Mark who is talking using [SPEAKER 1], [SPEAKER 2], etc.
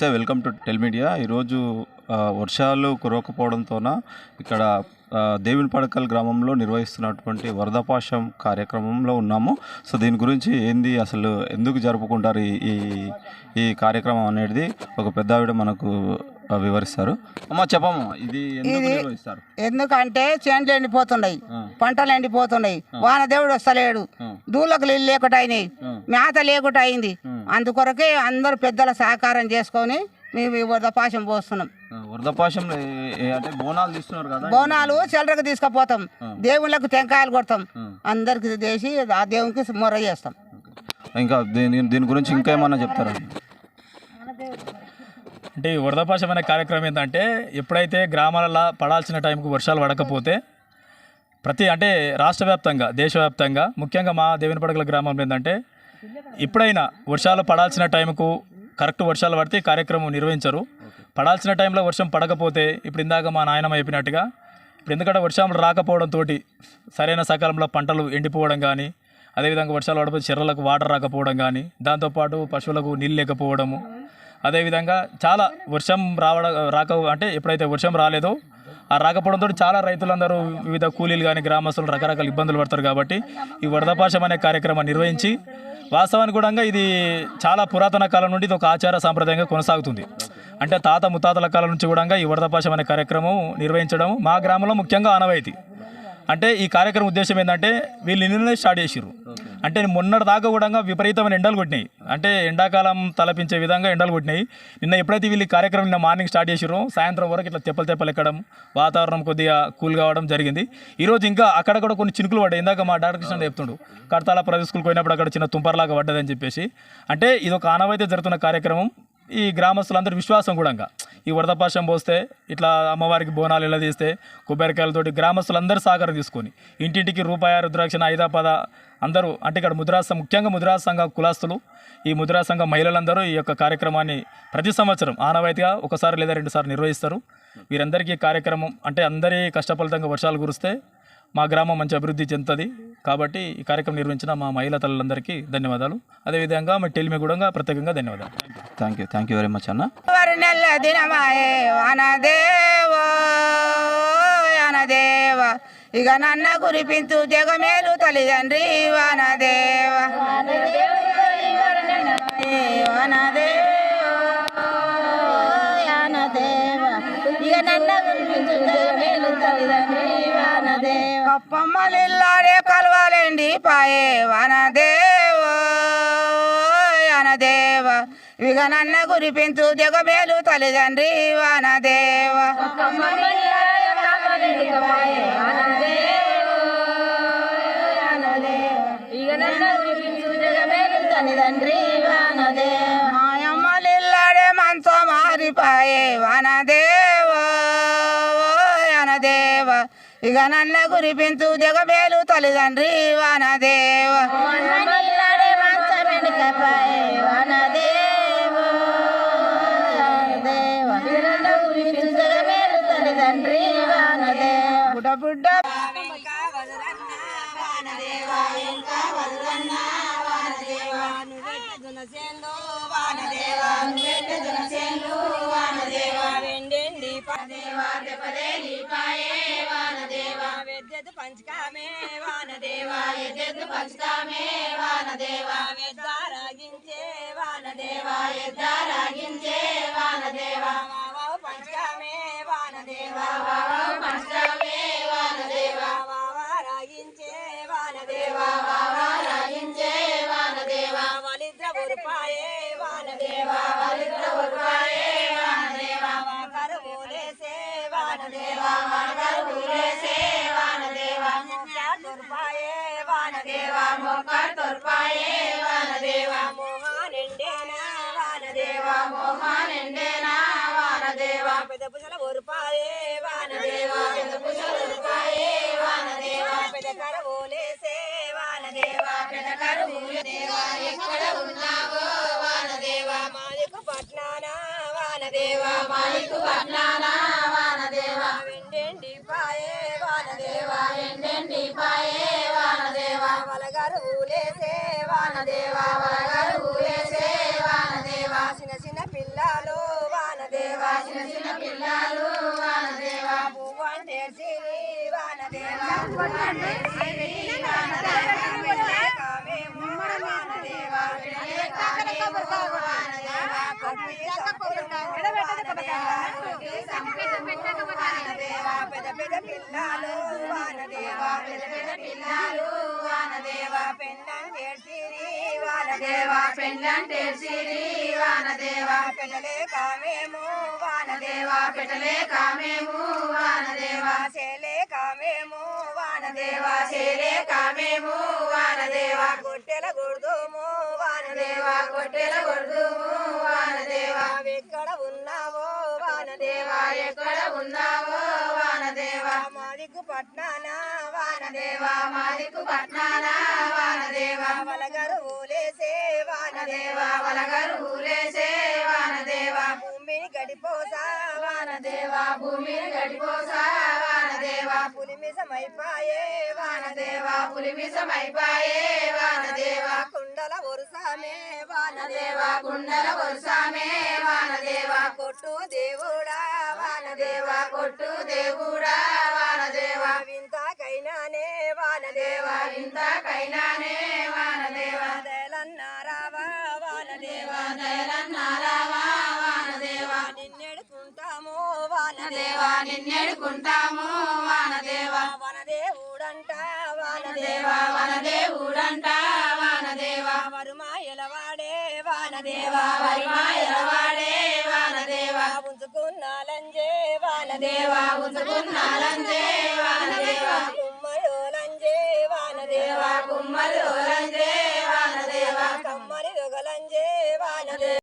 [SPEAKER 1] నమస్తే welcome to tell media. ఈరోజు వర్షాలు కురవకపోవడంతోన ఇక్కడ ఆ, దేవుని పడకల్ గ్రామంలో నిర్వహిస్తున్నటువంటి వరదపాశం కార్యక్రమంలో ఉన్నాము. సో దీని గురించి ఏంది అసలు ఎందుకు జరుపుకుంటారు ఈ ఈ- కార్యక్రమం అనేది ఒక పెద్ద ఆవిడ మనకు వివరిస్తారు. అమ్మ చెప్పమ్మా ఇది ఎందుకు నిర్వహిస్తారు?
[SPEAKER 2] ఎందుకంటే చేనులు ఎండిపోతున్నాయి. పంటలు ఎండిపోతున్నాయి వాన దేవుడు వస్తలేడు. దూలకు నీళ్ళు లేకుండా అయినాయి. మేత లేకుండా అయింది. అందుకొరకే అందరు పెద్దల సహకారం చేసుకొని మేము ఈ వరదపాశం పోస్తున్నాం.
[SPEAKER 1] వరదపాశం అంటే బోనాలు తీస్తున్నారు కదా?
[SPEAKER 2] బోనాలు చిల్లరకు తీసుకుపోతాం. దేవుళ్ళకు టెంకాయలు కొడతాం. అందరికి చేసి ఆ దేవునికి మొర్ర చేస్తాం.
[SPEAKER 1] ఇంకా దీని దీని గురించి ఇంకా ఏమన్నా చెప్తారా?
[SPEAKER 3] అంటే ఈ వరదపాశం అనే కార్యక్రమం ఏంటంటే ఎప్పుడైతే గ్రామాలలో పడాల్సిన టైంకు వర్షాలు పడకపోతే ప్రతి అంటే రాష్ట్ర వ్యాప్తంగా దేశవ్యాప్తంగా ముఖ్యంగా మా దేవుని పడగల గ్రామంలో ఏంటంటే ఎప్పుడైనా వర్షాలు పడాల్సిన టైంకు కరెక్ట్ వర్షాలు పడితే కార్యక్రమం నిర్వహించరు. పడాల్సిన టైంలో వర్షం పడకపోతే ఇప్పుడు ఇందాక మా నాయనమ్మ చెప్పినట్టుగా ఇప్పుడు ఎందుకంటే వర్షాలు రాకపోవడంతో సరైన సకాలంలో పంటలు ఎండిపోవడం కానీ అదేవిధంగా వర్షాలు పడకపోతే చెర్రలకు వాటర్ రాకపోవడం కానీ దాంతోపాటు పశువులకు నీళ్ళు లేకపోవడము అదేవిధంగా చాలా వర్షం రావడం రాక అంటే ఎప్పుడైతే వర్షం రాలేదో ఆ రాకపోవడంతో చాలా రైతులందరూ వివిధ కూలీలు కానీ గ్రామస్తులు రకరకాల ఇబ్బందులు పడతారు కాబట్టి ఈ వరదపాశం అనే కార్యక్రమం నిర్వహించి వాస్తవానికి కూడా ఇది చాలా పురాతన కాలం నుండి ఇది ఒక ఆచార సాంప్రదాయంగా కొనసాగుతుంది. అంటే తాత ముత్తాతల కాలం నుంచి కూడా ఈ వరదపాశం అనే కార్యక్రమం నిర్వహించడం మా గ్రామంలో ముఖ్యంగా ఆనవాయితీ. అంటే ఈ కార్యక్రమం ఉద్దేశం ఏంటంటే వీళ్ళు నిన్ననే స్టార్ట్ చేసిర్రు. అంటే మొన్నటి దాకా కూడా విపరీతమైన ఎండలు కొట్టినాయి. అంటే ఎండాకాలం తలపించే విధంగా ఎండలు కొట్టినాయి. నిన్న ఎప్పుడైతే వీళ్ళు కార్యక్రమం నిన్న మార్నింగ్ స్టార్ట్ చేసిరో సాయంత్రం వరకు ఇట్లా తెప్పలు తెప్పలు ఎక్కడం వాతావరణం కొద్దిగా కూల్ కావడం జరిగింది. ఈరోజు ఇంకా అక్కడ కూడా కొన్ని చినుకులు పడ్డాయి. ఇందాక మా డాక్టర్ కృష్ణ చెప్తుండు కడతాల ప్రదేశ్ స్కూల్కి పోయినప్పుడు అక్కడ చిన్న తుంపర్లాగా పడ్డదని చెప్పేసి. అంటే ఇది ఒక ఆనవైతే జరుగుతున్న కార్యక్రమం. ఈ గ్రామస్తులందరి విశ్వాసం కూడా ఈ వరదపాశం పోస్తే ఇట్లా అమ్మవారికి బోనాలు ఇలా తీస్తే కొబ్బరికాయలతోటి గ్రామస్తులందరూ సాగరం తీసుకొని ఇంటింటికి రూపాయ రుద్రాక్షణ ఐదా పద అందరూ అంటే ఇక్కడ ముద్రాసం ముఖ్యంగా ముద్రా సంఘ కులాస్తులు ఈ ముద్రా సంఘ మహిళలందరూ ఈ యొక్క కార్యక్రమాన్ని ప్రతి సంవత్సరం ఆనవాయితీగా ఒకసారి లేదా రెండు సార్లు నిర్వహిస్తారు. వీరందరికీ కార్యక్రమం అంటే అందరి కష్టఫలితంగా వర్షాలు కురిస్తే మా గ్రామం మంచి అభివృద్ధి చెందుతుంది కాబట్టి ఈ కార్యక్రమం నిర్వహించిన మా మహిళా తల్లులందరికీ ధన్యవాదాలు. అదేవిధంగా మా టెలిమి కూడా ప్రత్యేకంగా ధన్యవాదాలు.
[SPEAKER 1] Thank you thank you very much అన్న
[SPEAKER 2] వానదేవ వానదేవ. ఇక నన్న కురిపించు జగమేలు తల్లిదండ్రి వానదేవ. కప్పమ్మలిల్లాడే కలవాలండి పాయే వనదేవ వనదేవ ఇక నన్న కురిపించు జగమేలు తల్లిదండ్రి వనదేవ మాయమ్మలిల్లాడే మనతో మారిపాయే వనదేవ ఇక నన్న కురిపించు జగమేలు తల్లిదండ్రి వనదేవ. బుడ్డ బుడ్డ
[SPEAKER 4] వెద్దెద్దు పంచకామే వానదేవా ఎద్దెద్దు పంచకామే వానదేవా. వెద్దారాగించే వానదేవా. ఎద్దారాగించే వానదేవా. వావావు పంచకామే వానదేవా. వావావు పంచకామే వానదేవా. వావా రాగించే వానదేవా. వావా రాగించే వానదేవా. వలిద్ర ఉరుపాయే వానదేవా. వలిద్ర ఉరుపాయే వానదేవా వాకరు ఊలేసే వానదేవా. మొక్క తుర్పాయే వానదేవా మోహానెండేనా వానదేవా మోహానెండేనా వానదేవా పెద్ద పుసల ఉరుపాయే వానదేవా పెద్ద పుసల ఉరుపాయే వానదేవా పెద్ద కరవోలేసే వానదేవా పెద్ద కరవోలేదేవా ఎక్కడ ఉన్నావో మాలికు పట్నాన మాలికు పట్నాన పాయే వానదేవా పాయే వానదేవా చిన్న చిన్న పిల్లలు చిన్న పిల్లలు వానదేవా. వానదేవా. కామేమో వానదేవా పెద్ద పెద్ద పిల్లలు వానదేవా పెద్ద పెద్ద పిల్లలు వానదేవా పెళ్ళంటే సిరి వానదేవా వానదేవా పెట్టలే కామేము వానదేవా పెట్టలే కామేము వానదేవా చేలే కామేము వానదేవా చేలే కామేము వానదేవా గొట్టెల గుర్దుము వానదేవా గొట్టెల గుర్దుము వానదేవా ఉన్నావో వానదేవా? మాదికు పట్నాన వానదేవా? మాదికు పట్నాన వానదేవా? వలగరు ఊలేసే వానదేవా? వలగరు ఊలేసే వానదేవా? భూమిని గడిపోసా వానదేవా? భూమిని గడిపోసా వానదేవా? పులిమిసమైపాయే వానదేవా? పులిమిసమైపాయే వానదేవా? కుండల వరుసామే వానదేవా కుండల వరుసామే వానదేవా? కొట్టు దేవుడా కొట్టు దేవుడా వానదేవా. వింతకైనానే వానదేవా. వింతకైనానే వానదేవా. దయలన్నారావా వానదేవా. దయలన్నారావా వానదేవా. నిన్నెడుకుంటాము వానదేవా. నిన్నెడుకుంటాము వానదేవా. వనదేవుడంట వానదేవా వనదేవుడంట వానదేవా. వరుమాయలవాడే వానదేవా. వరుమాయలవాడే వానదేవా. ఉంచుకున్నాలంజే వానదేవా ఉంచుకున్నాలంజే వానదేవా. కుమ్మయోలంజే వానదేవా. కుమ్మయోలంజే వానదేవా. కమ్మరి దొగలంజే వానదేవా.